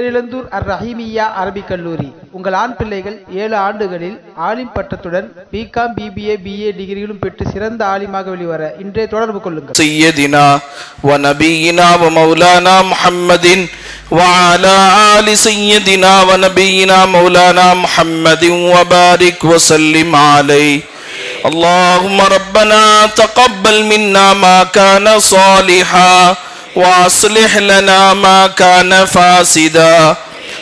பேரிழந்தூர் அர் ரஹீமியா அரபிக் கல்லூரி உங்கள் ஆண் பிள்ளைகள் ஏழு ஆண்டுகளில் ஆலிம் பட்டத்துடன் பிகாம் பிபிஏ பிஏ டிகிரிகளும் பெற்று சிறந்த ஆலிமாக வெளிவர இன்றே தொடர்பு கொள்ளுங்கள் سيدنا ونبينا ومولانا محمد وعلى آل سيدنا ونبينا مولانا محمد وبارك وسلم عليه اللهم ربنا تقبل منا ما كان صالحا واصلح لنا ما كان فاسدا.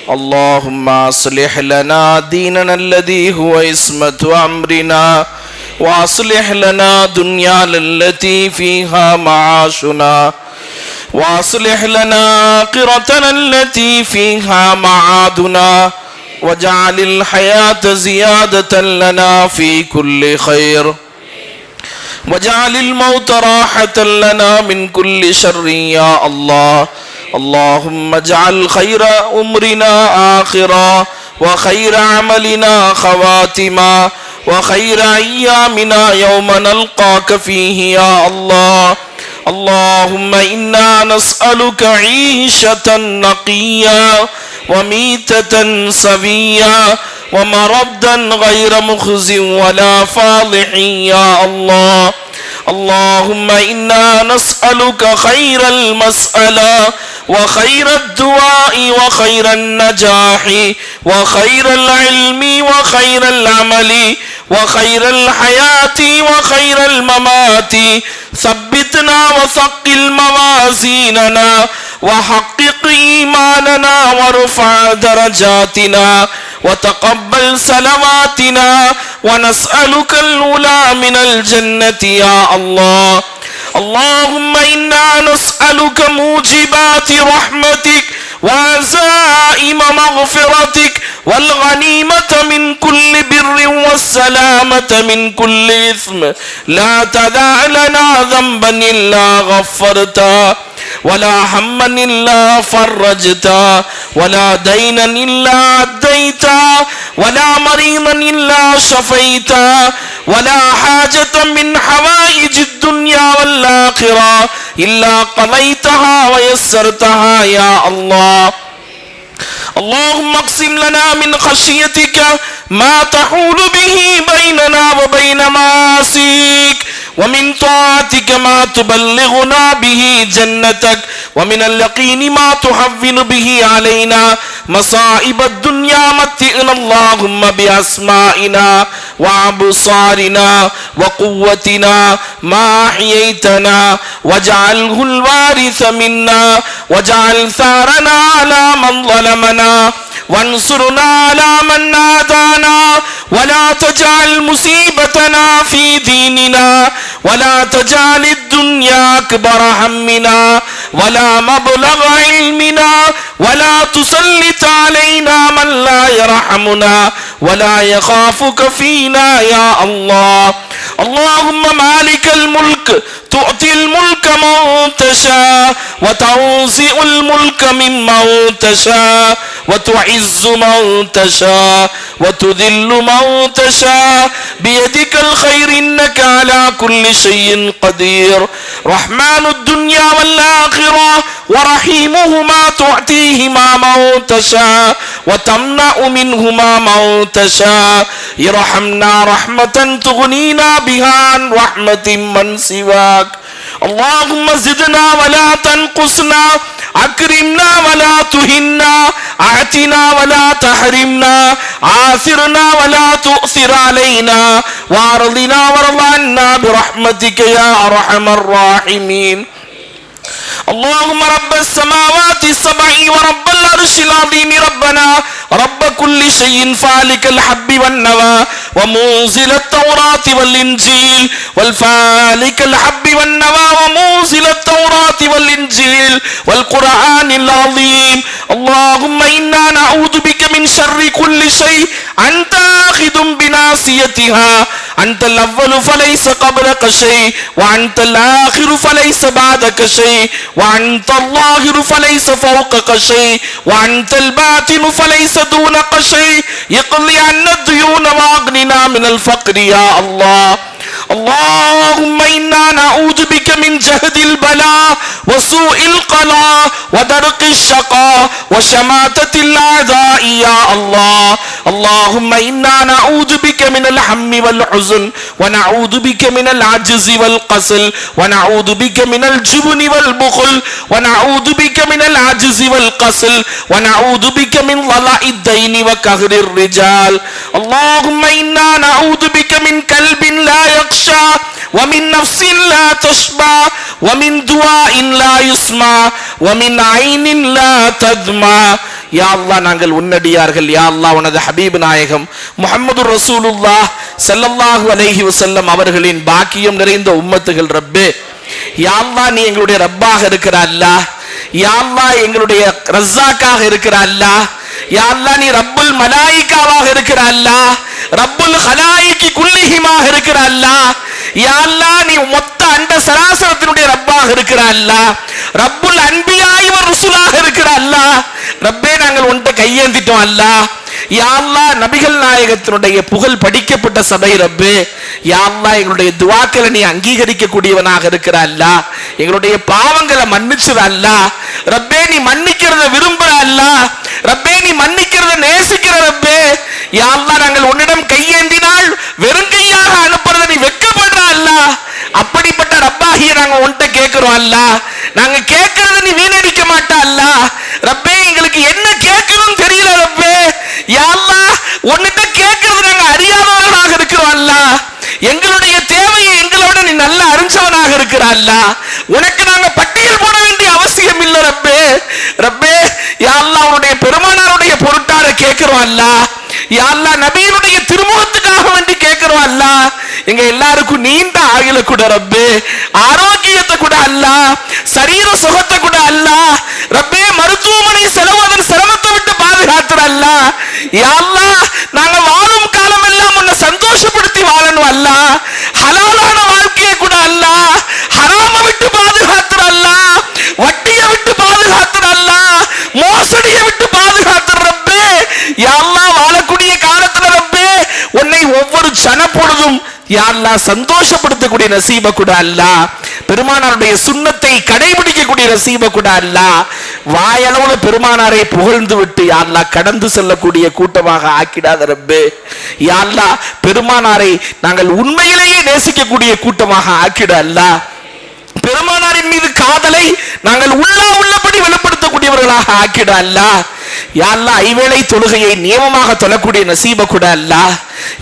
اللهم اصلح لنا ديننا الذي هو عصمة أمرنا. واصلح لنا دنيانا التي فيها معاشنا. واصلح لنا آخرتنا التي فيها معادنا. واجعل الحياة زيادة لنا في كل خير. واجعل الموت راحة لنا من كل شر يا الله. اللهم اجعل خير أمرنا آخرا وخير عملنا خواتما وخير أيامنا يوم نلقاك فيه يا الله. اللهم إنا نسألك عيشة نقيا وميتة سويا ومردا غير مخز ولا فاضح يا الله. اللهم إنا نسألك خير المسألة وخير الدعاء وخير النجاح وخير العلم وخير العمل وخير الحياة وخير الممات. ثبتنا وثقل موازيننا وحقق إيماننا وارفع درجاتنا. وتقبل صلواتنا ونسألك الأولى من الجنة يا الله. اللهم إنا نسألك موجبات رحمتك وعزائم مغفرتك والغنيمة من كل بر والسلامة من كل إثم. لا تدع لنا ذنبا إلا غفرته. ولا هما إلا فرجتا ولا دينا إلا أديتا ولا مريضا إلا شفيتا ولا حاجة من حوائج الدنيا والآخرة إلا قضيتها ويسرتها يا الله. اللهم اقسم لنا من خشيتك ما تحول به بيننا وبين معاصيك. ومن طاعتك ما تبلغنا به جنتك ومن اليقين ما تحول به علينا مصائب الدنيا متئنا اللهم بأسمائنا وأبصارنا وقوتنا ما أحييتنا واجعله الوارث منا واجعل ثارنا على من ظلمنا. وانصرنا على من نادانا ولا تجعل مصيبتنا في ديننا ولا تجعل الدنيا أكبر همنا ولا مبلغ علمنا ولا تسلط علينا من لا يرحمنا ولا يخافك فينا يا الله. اللهم مالك الملك تؤتي الملك من تشاء وتنزع الملك ممن تشاء وتعز من تشاء وتذل من تشاء. بيدك الخير إنك على كل شيء قدير. رحمن الدنيا والآخرة ورحيمهما تعطيهما من تشاء. وتمنع منهما من تشاء. ارحمنا رحمة تغنينا بها عن رحمة من سواك. اللهم زدنا ولا تنقصنا أكرمنا ولا تهنا أعتنا ولا تحرمنا عاثرنا ولا تؤثر علينا وأرضنا وارض عنا برحمتك يا أرحم الراحمين. اللهم رب السماوات السبع ورب العرش العظيم ربنا رب كل شيء فالك الحب والنوى ومنزل التوراة والإنجيل والفالك الحب والنوى ومنزل التوراة والإنجيل والقرآن العظيم اللهم إنا نعوذ بك من شر كل شيء. أنت آخذ بناصيتها. أنت الأول فليس قبلك شيء. وأنت الآخر فليس بعدك شيء. وأنت الظاهر فليس فوقك شيء. وأنت الباطن فليس دونك شيء. يقضي عنا الديون وأغننا من الفقر يا الله. اللهم إنا نعوذ بك من جهد البلاء وسوء القضاء ودرق الشقاء وشماتة الأعداء يا الله. اللهم إنا نعوذ بك من الهم والحزن ونعوذ بك من العجز والقسل ونعوذ بك من الجبن والبخل ونعوذ بك من العجز والقسل ونعوذ بك من ضلاء الدين وكهر الرجال. اللهم إنا نعوذ بك من كلب لا يخشى ومن نفس لا تشبع ومن دعاء لا يسمع ومن عين لا تدمع யா அல்லாஹ் நாங்கள் உன்னடியார்கள் யா அல்லாஹ் உனது ஹபீப் நாயகம் முஹம்மது ரசூலுல்லாஹ் ஸல்லல்லாஹு அலைஹி வஸல்லம் அவர்களின் பாக்கியம் நிறைந்த உம்மத்துகள் ரப்பே யா அல்லாஹ் நீ எங்களுடைய ரப்பாக இருக்கிற அல்லாஹ் யா அல்லாஹ் எங்களுடைய ரஸாக்காக இருக்கிற அல்லாஹ் யா அல்லாஹ் நீ ரப்புல் மலாயிகாவாக இருக்கிற அல்லாஹ் ரப்புல் ஹலாயிகி குல்லிஹிமாக இருக்கிற அல்லாஹ் யா நீ மொத்த அண்ட சராசரத்தினுடைய ரப்பாக இருக்கிற அல்லாஹ் ரப்புல் அன்பியாயுவர் ருசுலாக இருக்கிற அல்லாஹ் ரப்பே நாங்கள் உன்கிட்ட கையேந்திட்டோம் அல்லாஹ். யா நபிகள் நாயகத்தினுடைய புகழ் படிக்கப்பட்ட சபை ரப்பு. யா எங்களுடைய துவாக்களை நீ அங்கீகரிக்கக்கூடியவனாக இருக்கிற அல்லாஹ். எங்களுடைய பாவங்களை மன்னிச்சிரு அல்ல ரப்பே நீ மன்னிக்கிறத விரும்புற அல்ல ரப்பே நீ மன்னிக்கிறத நேசிக்கிற ரப்பே. யா நாங்கள் உன்னிடம் கையேந்தினால் வெறும் கையாக அனுப்புறத நீ வெக்கப்படுற அல்ல அப்படிப்பட்ட ரப்பாகிய நாங்க உன்கிட்ட கேட்கிறோம் அல்ல. நாங்க கேட்கறத நீ வீணடிக்க மாட்டா அல்ல. ரப்பே எங்களுக்கு என்ன கேட்கணும்னு தெரியல ரப்பே. யா அல்லாஹ் உன்னிட்ட கேட்கறது நாங்க அறியாதவர்களாக இருக்கிறோம் அல்லாஹ் எங்களுடைய தேவையை எங்களோட நீ நல்ல அல்லா உனக்கு நாங்க பட்டியல் போட வேண்டிய அவசியம் இல்லை ரப்பே. ரப்பே யா அல்லாஹ் உன்னுடைய பெருமானாருடைய பொருட்டார கேட்கிறோம் அல்லா யா அல்லாஹ் நபியினுடைய திருமுகத்துக்காக வேண்டி கேட்கிறோம் அல்லா எங்க எல்லாருக்கும் நீண்ட ஆயுள கூட ரப்பே. ஆரோக்கியத்தை கூட அல்லா சரீர சுகத்தை கூட அல்லா ரப்பே மருத்துவமனை செலவு அதன் சிரமத்தை விட்டு பாதுகாத்துற அல்லா யா அல்லாஹ் நாங்க வாழும் காலம் எல்லாம் உன்னை சந்தோஷப்படுத்தி வாழணும் அல்லாஹ் ஹலாலான வாழ்க்கையை கூட அல்லாஹ் ஹராம விட்டு பாதுகாத்துற அல்லாஹ் வட்டியை விட்டு பாதுகாத்துற அல்லாஹ் மோசடியை விட்டு பாதுகாத்துற ரப்பே யா அல்லாஹ் வாழக்கூடிய காலத்துல ரப்பே உன்னை ஒவ்வொரு யாரெல்லாம் சந்தோஷப்படுத்தக்கூடிய நசீப கூட அல்லாஹ் பெருமானாருடைய சுண்ணத்தை கடைபிடிக்கக்கூடிய நசீப கூட அல்லாஹ் வாயளவுல பெருமானாரை புகழ்ந்து விட்டு யாரெல்லாம் கடந்து செல்லக்கூடிய கூட்டமாக ஆக்கிடாத ரப்பு. யாரெல்லாம் பெருமானாரை நாங்கள் உண்மையிலேயே நேசிக்கக்கூடிய கூட்டமாக ஆக்கிட அல்லாஹ் பெருமானாரின் மீது காதலை நாங்கள் உள்ளா உள்ளபடி வெளிப்படுத்தக்கூடியவர்களாக ஆக்கிட அல்லாஹ் யாழ்லா ஐவேளை தொழுகையை நியமமாக தொழக்கூடிய நசீப கூட அல்லாஹ்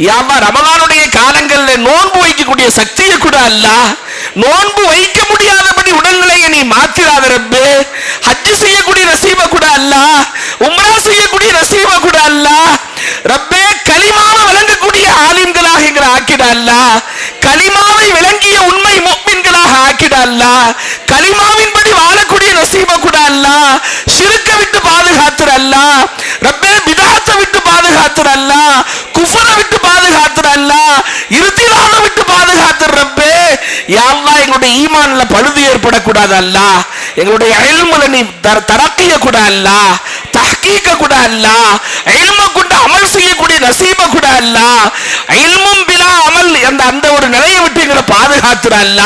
யா ரமலானுடைய காலங்கள்ல நோன்பு வைக்கக்கூடிய சக்தியை கூட அல்லாஹ் நோன்பு வைக்க முடியாதபடி உடல்நிலையை நீ மாத்திராத ரப்பு. ஹஜ் செய்யக்கூடிய நசீப கூட அல்ல. உம்ரா செய்யக்கூடிய நசீப கூட அல்லாஹ் ரப்பே கலிமாவை விளங்கக்கூடிய ஆலிம்களாக எங்களை ஆக்கிட அல்லாஹ் கலிமாவை விளங்கிய உண்மை முக்மின்களாக ஆக்கிட அல்லாஹ் கலிமாவின்படி வாழக்கூடிய நசீப கூட அல்லாஹ் ஷிருக்க விட்டு பாதுகாத்துற அல்லாஹ் ரப்பே பிதாத்தை விட்டு பாதுகாத்துற அல்லாஹ் குஃபரை விட்டு பாதுகாத்துற அல்ல இருத்திலாத விட்டு பாதுகாத்துற ரப்பே. யா எங்களுடைய ஈமான்ல பழுது ஏற்படக்கூடாது அல்ல எங்களுடைய அயல்முல நீ தர தரக்கிய கூட அல்ல தஹ்கீக்க கூட அல்ல இல்ம கொண்டு அமல் செய்யக்கூடிய நசீப கூட அல்ல இல்மும் பிலா அமல் அந்த அந்த ஒரு நிலையை விட்டு எங்களை பாதுகாத்துற அல்ல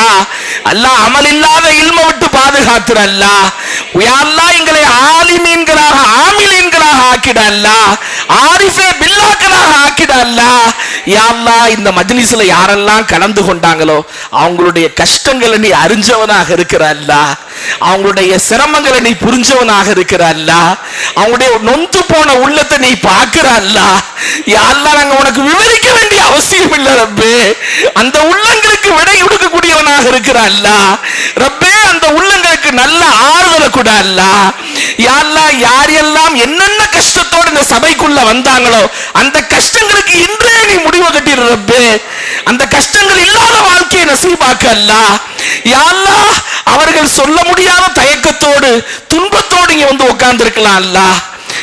அல்லாஹ் அமல் இல்லாத இல்ம விட்டு பாதுகாத்துற அல்ல யா எங்களை ஆலிமீன்களாக ஆமிலீன்களாக ஆக்கிட அல்ல ஆரிஃபே யா அல்லாஹ் இந்த மஜ்லிஸ்ல யாரெல்லாம் கலந்து கொண்டாங்களோ அவங்களுடைய கஷ்டங்களை நீ அறிஞ்சவனாக இருக்கிற அல்லாஹ் அவங்களுடைய சிரமங்களை நீ புரிஞ்சவனாக இருக்கிற அல்லாஹ் அவங்களுடைய நொந்து போன உள்ளத்தை நீ பார்க்கிற அல்லாஹ் யா நாங்க உனக்கு விவரிக்க வேண்டிய அவசியம் இல்லை ரப்பே. அந்த உள்ளங்களுக்கு விடை கொடுக்கக்கூடியவனாக இருக்கிற அல்லாஹ் ரப்பே அந்த ஆறுதலை யா என்னென்ன கஷ்டத்தோட இந்த சபைக்குள்ள வந்தாங்களோ அந்த கஷ்டங்களுக்கு இன்றே நீ முடிவு கட்டிடுறப்பே அந்த கஷ்டங்கள் இல்லாத வாழ்க்கையை நசீபாக்க அல்லாஹ் யா அல்லாஹ் அவர்கள் சொல்ல முடியாத தயக்கத்தோடு துன்பத்தோடு இங்க வந்து உட்கார்ந்து இருக்கலாம் அல்லாஹ்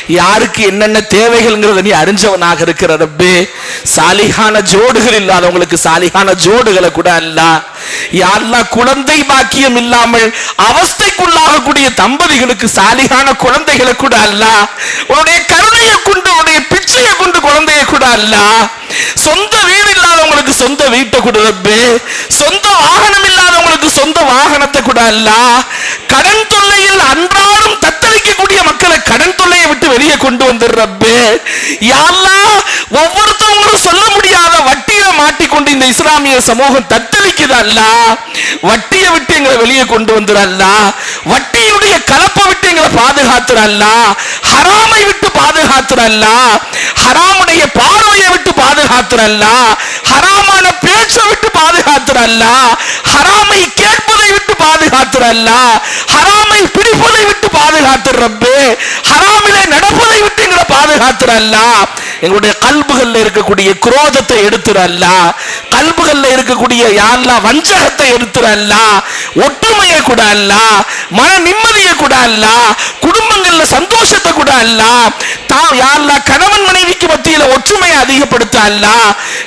யாருக்கு என்னென்ன தேவைகள்ங்கிறத நீ அறிஞ்சவனாக இருக்கிற ரப்பே. சாலிகான ஜோடுகள் இல்லாதவங்களுக்கு சாலிகான ஜோடுகளை கூட அல்ல. யாரெல்லாம் குழந்தை பாக்கியம் இல்லாமல் அவஸ்தைக்குள்ளாகக்கூடிய தம்பதிகளுக்கு சாலிகான குழந்தைகளை கூட அல்ல. உன்னுடைய கருணையை கொண்டு உன்னுடைய பிச்சையை கொண்டு குழந்தையை கூட அல்ல. சொந்த வீடு இல்லாதவங்களுக்கு சொந்த வீட்டை கூட ரப்பே. சொந்த வாகனம் இல்லாதவங்களுக்கு சொந்த வாகனத்தை கூட அல்ல. கடன் கொண்டு வந்துரு ரப்பே. யா அல்லாஹ் ஒவ்வொருத்தவங்களும் சொல்ல முடியாத வட்டியில மாட்டிக்கொண்டு இந்த இஸ்லாமிய சமூகம் தத்தளிக்குது அல்ல வட்டியை விட்டு எங்களை வெளியே கொண்டு வந்துடல்ல வட்டியுடைய கலப்பை விட்டு எங்களை பாதுகாத்துடல்ல ஹராமை விட்டு பாதுகாத்துடல்ல ஹராமுடைய பார்வையை விட்டு பாதுகாத்துடல்ல ஹராமான பேச்சை விட்டு பாதுகாத்துடல்ல ஹராமை கேட்பதை விட்டு பாதுகாத்துடல்ல ஹராம் ஹராமை பிடிப்பதை விட்டு பாதுகாத்து ரப்பே. ஹராமிலே நடப்பதை விட்டு எங்களை பாதுகாத்துற எங்களுடைய கல்புகள்ல இருக்கக்கூடிய குரோதத்தை எடுத்துற அல்ல. கல்புகள்ல இருக்கக்கூடிய யாழ்லா வஞ்சகத்தை எடுத்துறல்ல ஒற்றுமையை கூட அல்ல. மன நிம்மதியை கூட அல்ல. குடும்பங்கள்ல சந்தோஷத்தை கூட அல்ல. தான் யாழ்லா கணவன் மனைவிக்கு மத்தியில ஒற்றுமையை அதிகப்படுத்த அல்ல.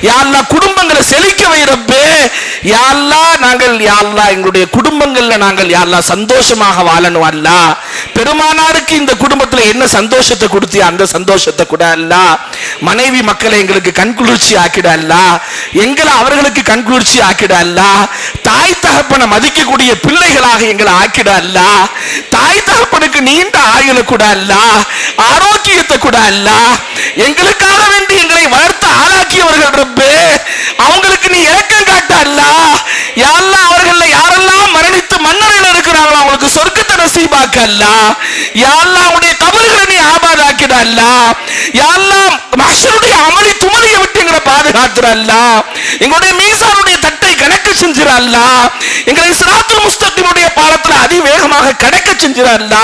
யாழ்லா குடும்பங்களை செழிக்க வைரப்பே யாழ்லா நாங்கள் யாழ்லா எங்களுடைய குடும்பங்கள்ல நாங்கள் யாழ்லா சந்தோஷமாக வாழணும் அல்ல. பெருமானாருக்கு இந்த குடும்பத்துல என்ன சந்தோஷத்தை கொடுத்தியா? அந்த சந்தோஷத்தை கூட அல்ல. மனைவி மக்களை எங்களுக்கு கண்குளிர்ச்சி ஆக்கிட அல்ல. எங்களை அவர்களுக்கு கண்குளிர்ச்சி ஆக்கிட அல்ல. தாய் தகப்பனை மதிக்கக்கூடிய பிள்ளைகளாக எங்களை ஆக்கிட அல்ல. தாய் தகப்பனுக்கு நீண்ட ஆயுள கூட அல்ல. ஆரோக்கியத்தை கூட அல்ல. எங்களுக்காக வேண்டி எங்களை வளர்த்து ஆளாக்கியவர்கள் அவங்களுக்கு நீ இறக்கம் காட்ட அல்ல யாரெல்லாம் அவர்கள யாரெல்லாம் மரணித்து மன்னரையில் இருக்கிறாங்களோ அவங்களுக்கு சொர்க்கத்தை நசீபாக்க அல்ல யாரெல்லாம் அவனுடைய கபறுகளை நீ ஆபாதாக்கிட அல்ல யாரெல்லாம் அமளி துமலியை விட்டு எங்களை பாதுகாத்துற அல்ல எங்களுடைய மீசானுடைய தட்டை கணக்கு செஞ்சிடல்ல எங்களை சிராத்துல் முஸ்தத்தினுடைய பாலத்துல அதிவேகமாக கடக்க செஞ்சிட அல்ல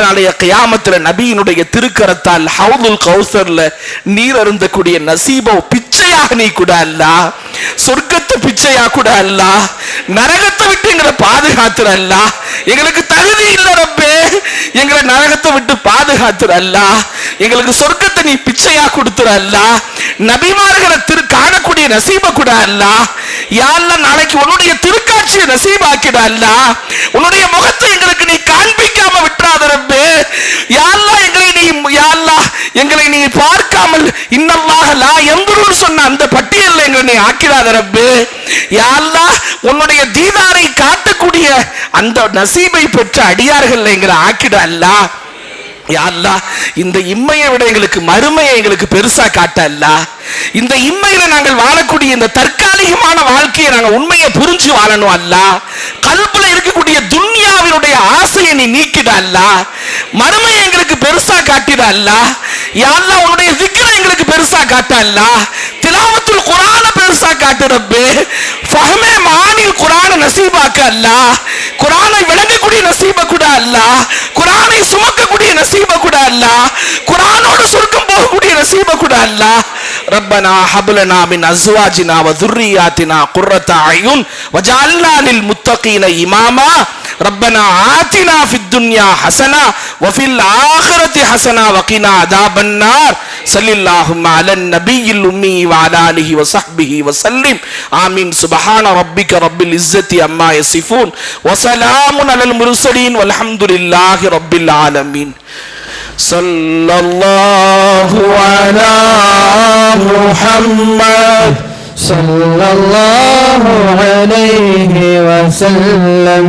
நாளைய கியாமத்துல நபியினுடைய திருக்கரத்தால் ஹவுதுல் கௌசர்ல நீர் அருந்தக்கூடிய நசீபோ பிச்சையாக நீ கூட அல்ல. சொர்க்கத்து பிச்சையா கூட அல்ல. நரகத்தை விட்டு எங்களை பாதுகாத்துற அல்ல எங்களுக்கு தகுதி இல்ல ரப்பே. எங்களை நரகத்தை விட்டு பாதுகாத்துற அல்ல. எங்களுக்கு சொர்க்கத்தை நீ பிச்சையா கொடுத்துற அல்ல. நபிமார்களை திரு காணக்கூடிய நசீப கூட அல்ல. யாரெல்லாம் நாளைக்கு உன்னுடைய திருக்காட்சியை நசீபாக்கிட அல்ல. உன்னுடைய முகத்தை எங்களுக்கு நீ காண்பிக்காம விட்டுறாத ரப்பே. யாரெல்லாம் எங்களை நீ யாரெல்லாம் எங்களை நீ பார்க்காமல் இன்னல்லாக லா எம்புருன்னு சொன்ன அந்த பட்டியலில் எங்களை நீ ஆக்கிடாத ரப்பு. யாரெல்லாம் உன்னுடைய தீதாரை காட்டக்கூடிய அந்த நசீபை பெற்ற அடியார்கள் எங்களை ஆக்கிட அல்ல. யாருலா இந்த இம்மையை விட எங்களுக்கு மறுமையை எங்களுக்கு பெருசா காட்ட அல்ல. இந்த இம்மையில நாங்கள் வாழக்கூடிய இந்த தற்காலிகமான வாழ்க்கையை நாங்கள் உண்மையை புரிஞ்சு வாழணும் அல்ல. கல்புல இருக்கக்கூடிய துன்யாவினுடைய ஆசையை நீ நீக்கிட அல்ல. மறுமையை எங்களுக்கு பெருசா காட்டிட அல்ல. யாரா உன்னுடைய சிக்கரை எங்களுக்கு பெருசா காட்டல்லா திலாவத்துல் குரான பெருசா காட்டு ரப்பு. மானில் குரான நசீபாக்க அல்லா. குரானை விளங்கக்கூடிய நசீப கூட அல்லா. குரானை சுமக்கக்கூடிய நசீப கூட அல்லா. குரானோடு சுருக்கம் போகக்கூடிய நசீப கூட அல்லா. ரப்பனா ஹபுலனா மின் அஸ்வாஜினா வ துர்ரியாத்தினா குர்ரத்த அயுன் வஜால்னா முத்தகீன இமாமா. ربنا آتنا في الدنيا حسنة وفي الآخرة حسنة وقنا عذاب النار. صلى اللهم على النبي الأمي وعلى آله وصحبه وسلم. آمين. سبحان ربك رب العزة عما يصفون. وسلام على المرسلين. والحمد لله رب العالمين. صلى الله على محمد. صلى الله عليه وسلم.